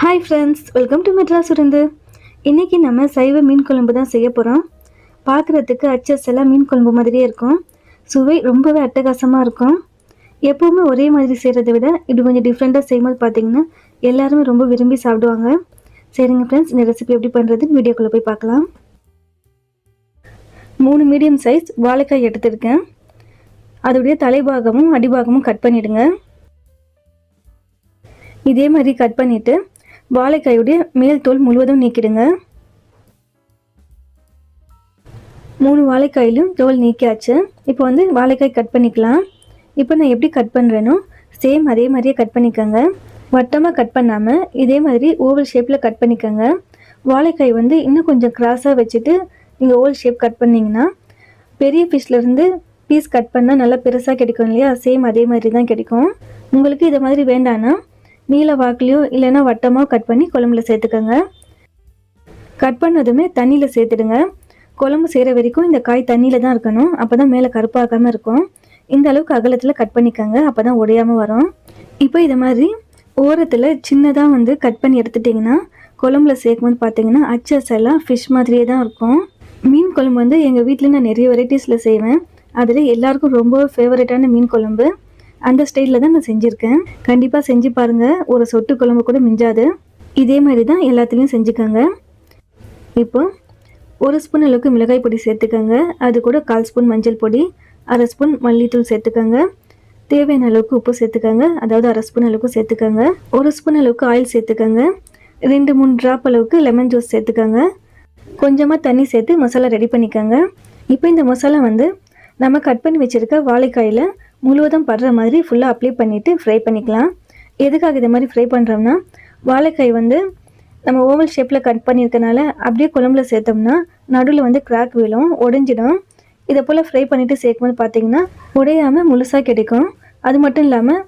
Hi friends welcome to Madras உருந்து இன்றைக்கி நம்ம சைவ மீன் குழம்பு தான் செய்ய போகிறோம் பார்க்குறதுக்கு அச்சஸ் மீன் குழம்பு மாதிரியே இருக்கும். சுவை ரொம்பவே அட்டகாசமாக இருக்கும். எப்போவுமே ஒரே மாதிரி செய்கிறத விட இது கொஞ்சம் டிஃப்ரெண்ட்டாக செய்யும்போது பார்த்தீங்கன்னா எல்லாருமே ரொம்ப விரும்பி சாப்பிடுவாங்க. சரிங்க ஃப்ரெண்ட்ஸ் இந்த ரெசிபி எப்படி பண்ணுறதுன்னு வீடியோக்குள்ளே போய் பார்க்கலாம். மூணு மீடியம் சைஸ் வாழைக்காய் எடுத்திருக்கேன். அதோடைய தலைபாகமும் அடிபாகமும் கட் பண்ணிவிடுங்க இதே மாதிரி கட் பண்ணிவிட்டு வாழைக்காயுடைய மேல் தோல் முழுவதும் நீக்கிடுங்க. மூணு வாழைக்காயிலும் தோல் நீக்கியாச்சு. இப்போ வந்து வாழைக்காய் கட் பண்ணிக்கலாம். இப்போ நான் எப்படி கட் பண்ணுறேனோ சேம் அதே மாதிரியே கட் பண்ணிக்கோங்க. வட்டமாக கட் பண்ணாமல் இதே மாதிரி ஓவல் ஷேப்பில் கட் பண்ணிக்கோங்க. வாழைக்காய் வந்து இன்னும் கொஞ்சம் கிராஸாக வச்சுட்டு நீங்கள் ஓவல் ஷேப் கட் பண்ணிங்கன்னா பெரிய ஃபிஷ்லேருந்து பீஸ் கட் பண்ணால் நல்லா பெருசாக கிடைக்கும் இல்லையா? சேம் அதே மாதிரி தான் கிடைக்கும். உங்களுக்கு இதை மாதிரி வேண்டான்னா நீல வாக்குலையோ இல்லைன்னா வட்டமாக கட் பண்ணி குழம்புல சேர்த்துக்கோங்க. கட் பண்ணதுமே தண்ணியில் சேர்த்துடுங்க. குழம்பு செய்கிற வரைக்கும் இந்த காய் தண்ணியில் தான் இருக்கணும். அப்போ தான் மேலே கருப்பாகாமல் இருக்கும். இந்த அளவுக்கு அகலத்தில் கட் பண்ணிக்கோங்க. அப்போ தான் உடையாமல் வரும். இப்போ இதை மாதிரி ஓரத்தில் சின்னதாக வந்து கட் பண்ணி எடுத்துட்டிங்கன்னா குழம்புல சேர்க்கும்போது பார்த்தீங்கன்னா அச்சஸ் எல்லாம் ஃபிஷ் மாதிரியே தான் இருக்கும். மீன் குழம்பு வந்து எங்கள் வீட்டில் நான் நிறைய வெரைட்டிஸில் செய்வேன். அதில் எல்லாருக்கும் ரொம்ப ஃபேவரட்டான மீன் குழம்பு. அந்த ஸ்டைலில் தான் நான் செஞ்சுருக்கேன். கண்டிப்பாக செஞ்சு பாருங்கள் ஒரு சொட்டு குழம்பு கூட மிஞ்சாது. இதே மாதிரி தான் எல்லாத்துலேயும் செஞ்சுக்கோங்க. இப்போ ஒரு ஸ்பூன் அளவுக்கு மிளகாய் பொடி சேர்த்துக்கோங்க. அது கூட கால் ஸ்பூன் மஞ்சள் பொடி அரை ஸ்பூன் மல்லித்தூள் சேர்த்துக்கோங்க. தேவையான அளவுக்கு உப்பு சேர்த்துக்கோங்க. அதாவது அரை ஸ்பூன் அளவுக்கு சேர்த்துக்கோங்க. ஒரு ஸ்பூன் அளவுக்கு ஆயில் சேர்த்துக்கோங்க. ரெண்டு மூணு ட்ராப் அளவுக்கு லெமன் ஜூஸ் சேர்த்துக்கோங்க. கொஞ்சமாக தண்ணி சேர்த்து மசாலா ரெடி பண்ணிக்கோங்க. இப்போ இந்த மசாலா வந்து நம்ம கட் பண்ணி வச்சுருக்க வாழைக்காயில் முழுவதும் படுற மாதிரி ஃபுல்லாக அப்ளை பண்ணிவிட்டு ஃப்ரை பண்ணிக்கலாம். எதுக்காக இதை மாதிரி ஃப்ரை பண்ணுறோம்னா வாழைக்காய் வந்து நம்ம ஓவல் ஷேப்பில் கட் பண்ணியிருக்கனால அப்படியே குழம்புல சேர்த்தோம்னா நடுவில் வந்து கிராக் விழும் உடஞ்சிடும் இதை போல் ஃப்ரை பண்ணிவிட்டு சேர்க்கும்போது பார்த்தீங்கன்னா உடையாமல் முழுசாக கிடைக்கும். அது மட்டும் இல்லாமல்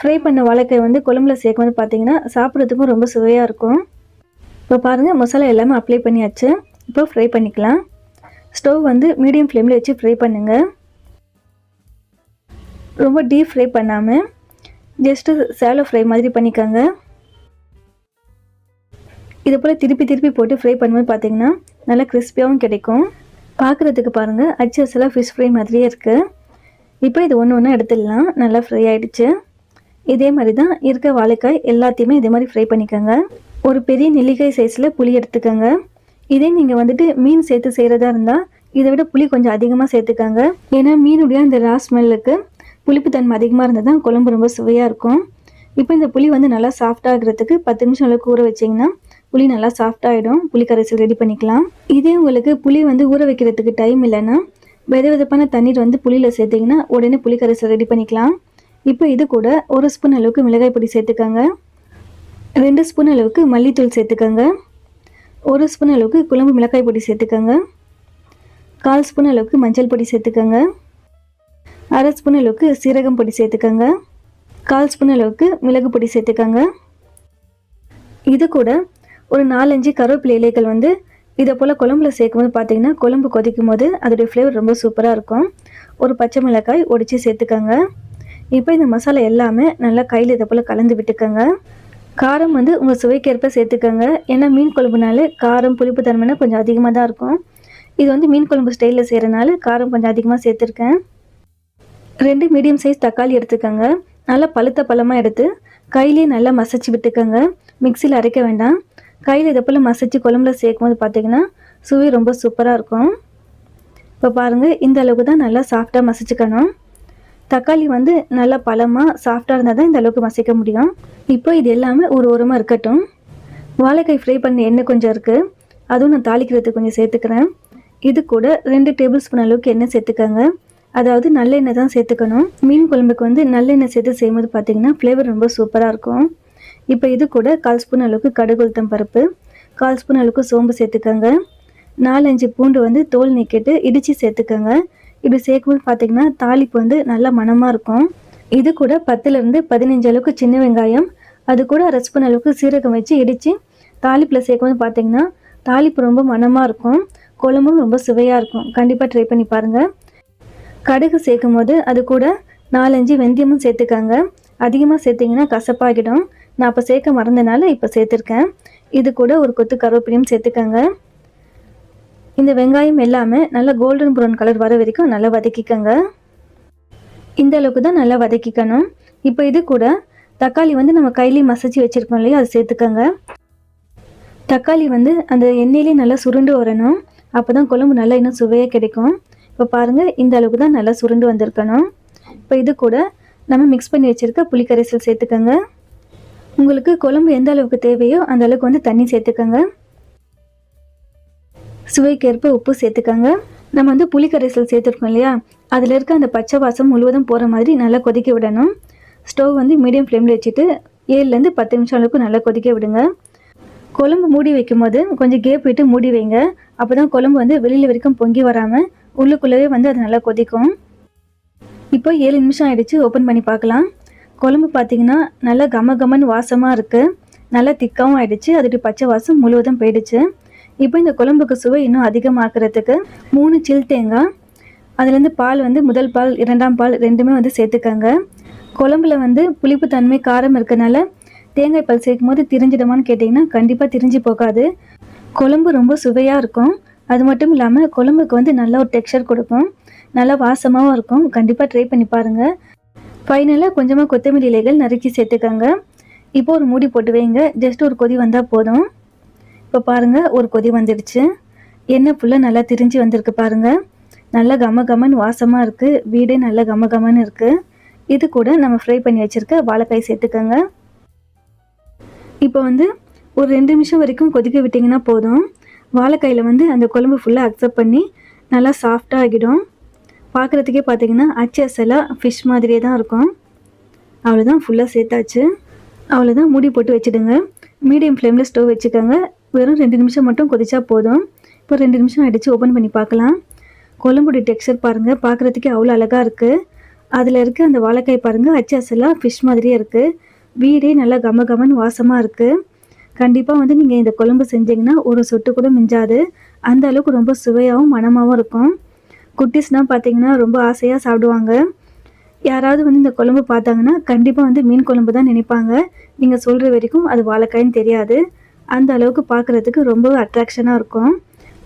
ஃப்ரை பண்ண வாழைக்காய் வந்து குழம்புல சேர்க்கும்போது பார்த்தீங்கன்னா சாப்பிட்றதுக்கும் ரொம்ப சுவையாக இருக்கும். இப்போ பாருங்கள் மசாலா எல்லாமே அப்ளை பண்ணியாச்சு. இப்போ ஃப்ரை பண்ணிக்கலாம். ஸ்டவ் வந்து மீடியம் ஃப்ளேமில் வச்சு ஃப்ரை பண்ணுங்கள் ரொம்ப டீப் ஃப்ரை பண்ணாமல் ஜஸ்ட்டு சேலோ ஃப்ரை மாதிரி பண்ணிக்கோங்க. இது போல் திருப்பி திருப்பி போட்டு ஃப்ரை பண்ணும்போது பார்த்தீங்கன்னா நல்லா கிறிஸ்பியாகவும் கிடைக்கும். பார்க்குறதுக்கு பாருங்கள் அச்சு எல்லாம் ஃபிஷ் ஃப்ரை மாதிரியே இருக்குது இப்போ இது ஒன்று ஒன்றா எடுத்துடலாம். நல்லா ஃப்ரை ஆகிடுச்சு இதே மாதிரி தான் இருக்க வாழைக்காய் எல்லாத்தையுமே இதே மாதிரி ஃப்ரை பண்ணிக்கோங்க. ஒரு பெரிய நெல்லிக்காய் சைஸில் புளி எடுத்துக்கோங்க. இதே நீங்கள் வந்துட்டு மீன் சேர்த்து செய்கிறதா இருந்தால் இதை விட புளி கொஞ்சம் அதிகமாக சேர்த்துக்கோங்க. ஏன்னா மீனுடைய அந்த ரா ஸ்மெல்லுக்கு புளிப்புத்தன்மை அதிகமாக இருந்தால் தான் குழம்பு ரொம்ப சுவையாக இருக்கும். இப்போ இந்த புளி வந்து நல்லா சாஃப்டாகிறதுக்கு பத்து நிமிஷம் அளவுக்கு ஊற வச்சிங்கன்னா புளி நல்லா சாஃப்டாகிடும் புளி கரைசல் ரெடி பண்ணிக்கலாம். இதே உங்களுக்கு புளி வந்து ஊற வைக்கிறதுக்கு டைம் இல்லைன்னா வெத வெதப்பான தண்ணீர் வந்து புளியில் சேர்த்திங்கன்னா உடனே புளி கரைசல் ரெடி பண்ணிக்கலாம். இப்போ இது கூட ஒரு ஸ்பூன் அளவுக்கு மிளகாய் பொடி சேர்த்துக்கோங்க. ரெண்டு ஸ்பூன் அளவுக்கு மல்லித்தூள் சேர்த்துக்கோங்க. ஒரு ஸ்பூன் அளவுக்கு குழம்பு மிளகாய் பொடி சேர்த்துக்கோங்க. கால் ஸ்பூன் அளவுக்கு மஞ்சள் பொடி சேர்த்துக்கோங்க. அரை ஸ்பூன் அளவுக்கு சீரகம் பொடி சேர்த்துக்கோங்க. கால் ஸ்பூன் அளவுக்கு மிளகு பொடி சேர்த்துக்கோங்க. இது கூட ஒரு நாலஞ்சு கருவேப்பிலை இலைகள் வந்து இதை போல் குழம்புல சேர்க்கும்போது பார்த்தீங்கன்னா குழம்பு கொதிக்கும் போது அதோடைய ஃப்ளேவர் ரொம்ப சூப்பராக இருக்கும். ஒரு பச்சை மிளகாய் ஒடிச்சு சேர்த்துக்கோங்க. இப்போ இந்த மசாலா எல்லாமே நல்லா கையில் இதை போல் கலந்து விட்டுக்கோங்க. காரம் வந்து உங்கள் சுவைக்கேற்ப சேர்த்துக்கோங்க. ஏன்னா மீன் குழம்புனால காரம் புளிப்பு தன்மைனா கொஞ்சம் அதிகமாக தான் இருக்கும். இது வந்து மீன் குழம்பு ஸ்டைலில் செய்கிறனால காரம் கொஞ்சம் அதிகமாக சேர்த்துருக்கேன். ரெண்டு மீடியம் சைஸ் தக்காளி எடுத்துக்கோங்க. நல்லா பழுத்த பழமாக எடுத்து கையிலேயே நல்லா மசிச்சு விட்டுக்கோங்க. மிக்சியில் அரைக்க வேண்டாம். கையில் இதை போல் மசிச்சு குழம்புல சேர்க்கும் போது பார்த்தீங்கன்னா சுவை ரொம்ப சூப்பராக இருக்கும். இப்போ பாருங்கள் இந்த அளவுக்கு தான் நல்லா சாஃப்டாக மசிச்சுக்கணும். தக்காளி வந்து நல்லா பழமாக சாஃப்டாக இருந்தால் தான் இந்த அளவுக்கு மசிக்க முடியும். இப்போ இது எல்லாமே ஒரு ஓரமாக இருக்கட்டும். வாழைக்காய் ஃப்ரை பண்ண எண்ணெய் கொஞ்சம் இருக்குது அதுவும் நான் தாளிக்கிறதுக்கு கொஞ்சம் சேர்த்துக்கிறேன். இது கூட ரெண்டு டேபிள் ஸ்பூன் அளவுக்கு எண்ணெய் சேர்த்துக்கோங்க. அதாவது நல்லெண்ணெய் தான் சேர்த்துக்கணும். மீன் குழம்புக்கு வந்து நல்லெண்ணெய் சேர்த்து செய்யும்போது பார்த்தீங்கன்னா ஃப்ளேவர் ரொம்ப சூப்பராக இருக்கும். இப்போ இது கூட கால் ஸ்பூன் அளவுக்கு கடுகு உளுத்தம் பருப்பு கால் ஸ்பூன் அளவுக்கு சோம்பு சேர்த்துக்கோங்க. நாலஞ்சு பூண்டு வந்து தோல் நீக்கிட்டு இடித்து சேர்த்துக்கோங்க. இப்படி சேர்க்கும்போது பார்த்தீங்கன்னா தாளிப்பு வந்து நல்லா மணமாக இருக்கும். இது கூட பத்துலேருந்து பதினஞ்சு அளவுக்கு சின்ன வெங்காயம் அது கூட அரை ஸ்பூன் அளவுக்கு சீரகம் வச்சு இடித்து தாளிப்பில் சேர்க்கும்போது பார்த்தீங்கன்னா தாளிப்பு ரொம்ப மணமாக இருக்கும். குழம்பும் ரொம்ப சுவையாக இருக்கும். கண்டிப்பாக ட்ரை பண்ணி பாருங்கள் கடுகு சேர்க்கும் போது அது கூட நாலஞ்சு வெந்தயமும் சேர்த்துக்கோங்க. அதிகமாக சேர்த்திங்கன்னா கசப்பாகிடும். நான் அப்போ சேர்க்க மறந்தனால இப்போ சேர்த்துருக்கேன். இது கூட ஒரு கொத்து கருவேப்பிலையும் சேர்த்துக்கங்க. இந்த வெங்காயம் எல்லாமே நல்லா கோல்டன் ப்ரௌன் கலர் வர வரைக்கும் நல்லா வதக்கிக்கோங்க. இந்த அளவுக்கு தான் நல்லா வதக்கிக்கணும். இப்போ இது கூட தக்காளி வந்து நம்ம கையிலேயே மசிச்சு வச்சுருக்கோம் இல்லையா அதை சேர்த்துக்கோங்க. தக்காளி வந்து அந்த எண்ணெயிலே நல்லா சுருண்டு வரணும். அப்போ தான் குழம்பு நல்லா இன்னும் சுவையாக கிடைக்கும். இப்போ பாருங்கள் இந்த அளவுக்கு தான் நல்லா சுருண்டு வந்திருக்கணும். இப்போ இது கூட நம்ம மிக்ஸ் பண்ணி வச்சுருக்க புளிக்கரைசல் சேர்த்துக்கோங்க. உங்களுக்கு குழம்பு எந்த அளவுக்கு தேவையோ அந்த அளவுக்கு வந்து தண்ணி சேர்த்துக்கோங்க. சுவைக்கேற்ப உப்பு சேர்த்துக்கோங்க. நம்ம வந்து புளிக்கரைசல் சேர்த்துருக்கோம் இல்லையா? அதில் இருக்க அந்த பச்சை வாசம் முழுவதும் போகிற மாதிரி நல்லா கொதிக்க விடணும். ஸ்டவ் வந்து மீடியம் ஃப்ளேமில் வச்சுட்டு ஏழுலேருந்து பத்து நிமிஷம் அளவுக்கு நல்லா கொதிக்க விடுங்க. குழம்பு மூடி வைக்கும் போது கொஞ்சம் கேப் விட்டு மூடி வைங்க. அப்போ தான் குழம்பு வந்து வெளியில் வரைக்கும் பொங்கி வராமல் உள்ளுக்குள்ளவே வந்து அது நல்லா கொதிக்கும். இப்போ ஏழு நிமிஷம் ஆகிடுச்சு ஓப்பன் பண்ணி பார்க்கலாம். குழம்பு பார்த்தீங்கன்னா நல்லா கம கமன்னு வாசமாக இருக்குது நல்லா திக்காகவும் ஆகிடுச்சு அதோடைய பச்சை வாசம் முழுவதும் போயிடுச்சு. இப்போ இந்த குழம்புக்கு சுவை இன்னும் அதிகமாக்குறதுக்கு மூணு சில் தேங்காய் அதுலேருந்து பால் வந்து முதல் பால் இரண்டாம் பால் ரெண்டுமே வந்து சேர்த்துக்கங்க. குழம்புல வந்து புளிப்பு தன்மை காரம் இருக்கனால தேங்காய் பால் சேர்க்கும் போது திரிஞ்சிடுமான்னு கேட்டிங்கன்னா கண்டிப்பாக திரிஞ்சு போகாது. குழம்பு ரொம்ப சுவையாக இருக்கும். அது மட்டும் இல்லாமல் குழம்புக்கு வந்து நல்ல ஒரு டெக்ஸ்சர் கொடுக்கும். நல்லா வாசமாகவும் இருக்கும். கண்டிப்பாக ட்ரை பண்ணி பாருங்கள் ஃபைனலாக கொஞ்சமாக கொத்தமல்லி இலைகள் நறுக்கி சேர்த்துக்கோங்க. இப்போ ஒரு மூடி போட்டு வைங்க. ஜஸ்ட் ஒரு கொதி வந்தால் போதும். இப்போ பாருங்கள் ஒரு கொதி வந்துடுச்சு. எண்ணெய் ஃபுல்லாக நல்லா திரிஞ்சு வந்திருக்கு பாருங்கள் நல்லா கம கமன்னு வாசமாக இருக்குது வீடே நல்லா கம கமன்னு இருக்குது இது கூட நம்ம ஃப்ரை பண்ணி வச்சுருக்க வாழைக்காய் சேர்த்துக்கோங்க. இப்போ வந்து ஒரு ரெண்டு நிமிஷம் வரைக்கும் கொதிக்க விட்டிங்கன்னா போதும். வாழைக்காயில் வந்து அந்த குழம்பு ஃபுல்லாக அக்செப்ட் பண்ணி நல்லா சாஃப்டாக ஆகிடும். பார்க்குறதுக்கே பார்த்தீங்கன்னா அச்சு அசலாக ஃபிஷ் மாதிரியே தான் இருக்கும். அவ்வளோதான் ஃபுல்லாக சேர்த்தாச்சு. அவ்வளோதான் மூடி போட்டு வச்சுடுங்க. மீடியம் ஃப்ளேமில் ஸ்டவ் வச்சுக்கோங்க. வெறும் ரெண்டு நிமிஷம் மட்டும் கொதிச்சா போதும். இப்போ ரெண்டு நிமிஷம் ஆகிடுச்சு ஓப்பன் பண்ணி பார்க்கலாம். குழம்புடைய டெக்ஸ்சர் பாருங்கள் பார்க்குறதுக்கே அவ்வளோ அழகாக இருக்குது அதில் இருக்க அந்த வாழைக்காய் பாருங்கள் அச்சு அசலாக ஃபிஷ் மாதிரியே இருக்குது வீடே நல்லா கம கமன்னு வாசமாக இருக்குது கண்டிப்பாக வந்து நீங்கள் இந்த குழம்பு செஞ்சீங்கன்னா ஒரு சொட்டு கூட மிஞ்சாது. அந்த அளவுக்கு ரொம்ப சுவையாகவும் மணமாகவும் இருக்கும். குட்டீஸ்னால் பார்த்தீங்கன்னா ரொம்ப ஆசையாக சாப்பிடுவாங்க. யாராவது வந்து இந்த குழம்பு பார்த்தாங்கன்னா கண்டிப்பாக வந்து மீன் குழம்பு தான் நினைப்பாங்க. நீங்கள் சொல்கிற வரைக்கும் அது வாழைக்காயின்னு தெரியாது. அந்த அளவுக்கு பார்க்குறதுக்கு ரொம்ப அட்ராக்ஷனாக இருக்கும்.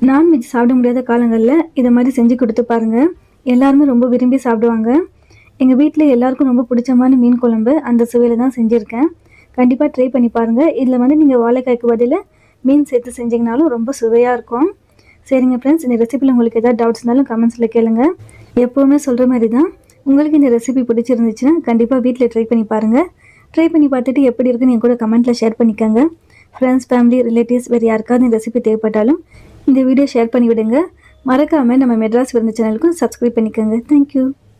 நான்வெஜ் சாப்பிட முடியாத காலங்களில் இதை மாதிரி செஞ்சு கொடுத்து பாருங்கள் எல்லாருமே ரொம்ப விரும்பி சாப்பிடுவாங்க. எங்கள் வீட்டில் எல்லாருக்கும் ரொம்ப பிடிச்சமான மீன் குழம்பு. அந்த சுவையில் தான் செஞ்சுருக்கேன். கண்டிப்பாக ட்ரை பண்ணி பாருங்கள் இதில் வந்து நீங்கள் வாழைக்காய்க்கு பதிலாக மீன் சேர்த்து செஞ்சிங்கனாலும் ரொம்ப சுவையாக இருக்கும். சரிங்க ஃப்ரெண்ட்ஸ் இந்த ரெசிபியில் உங்களுக்கு எதாவது டவுட்ஸ் இருந்தாலும் கமெண்ட்ஸில் கேளுங்க. எப்போவுமே சொல்கிற மாதிரி தான் உங்களுக்கு இந்த ரெசிபி பிடிச்சிருந்துச்சுன்னா கண்டிப்பாக வீட்டில் ட்ரை பண்ணி பாருங்கள் ட்ரை பண்ணி பார்த்துட்டு எப்படி இருக்குன்னு என் கூட கமெண்ட்டில் ஷேர் பண்ணிக்கோங்க. ஃப்ரெண்ட்ஸ் ஃபேமிலி ரிலேட்டிவ்ஸ் வேறு யாருக்காவது இந்த ரெசிபி தேவைப்பட்டாலும் இந்த வீடியோ ஷேர் பண்ணி விடுங்க மறக்காமல் நம்ம மெட்ராஸ் விருந்த சேனலுக்கும் சப்ஸ்கிரைப் பண்ணிக்கோங்க. Thank you